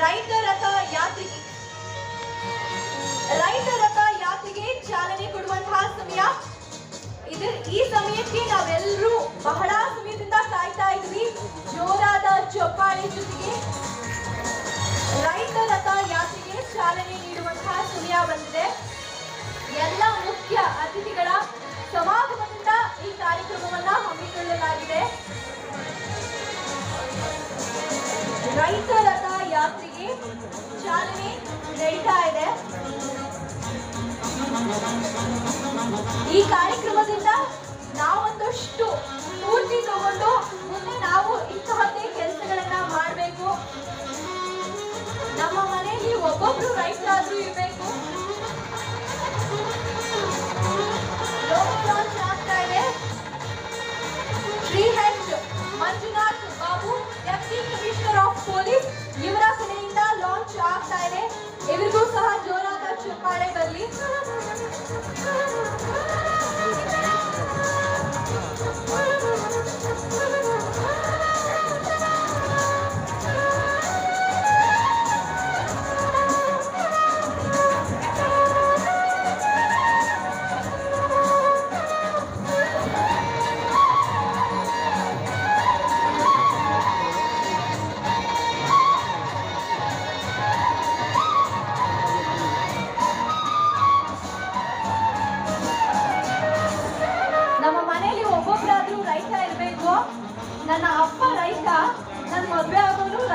ರೈತ ರಥ ಯಾತ್ರೆಗೆ ರೈತ ರಥ ಯಾತ್ರೆಗೆ ಚಾಲನೆ ಕೊಡುವಂತಹ ಸಮಯ ಇದು. ಈ ಸಮಯಕ್ಕೆ ನಾವೆಲ್ಲರೂ ಬಹಳ ಚಾಲನೆ ನಡೀತಾ ಇದೆ. ಈ ಕಾರ್ಯಕ್ರಮದಿಂದ ನಾವೊಂದಷ್ಟು ಸ್ಫೂರ್ತಿ ತಗೊಂಡು ಮುಂದೆ ನಾವು ಇಂತಹದ್ದೇ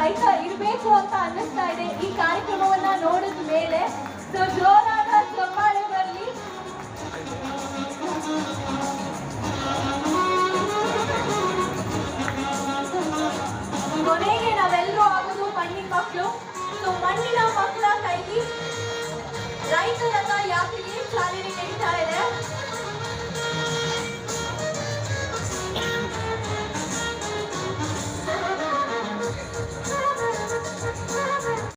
ರೈತ ಇರಬೇಕು ಅಂತ ಅನ್ನಿಸ್ತಾ ಇದೆ. ಈ ಕಾರ್ಯಕ್ರಮವನ್ನ ನೋಡಿದ ಮೇಲೆ ಸೊ ಜೋರಾದ ಚಪ್ಪಾಳೆ ಬರಲಿ ಕೊನೆಗೆ ನಾವೆಲ್ಲರೂ ಆಗೋದು ಮಣ್ಣಿನ ಮಕ್ಕಳು. ಸೊ ಮಣ್ಣಿನ ಮಕ್ಕಳ ಕೈಗೆ ರೈತರನ್ನ ಯಾತ್ರೆಗೆ ಚಾಲನೆ ನೀಡ್ತಾ ಇದೆ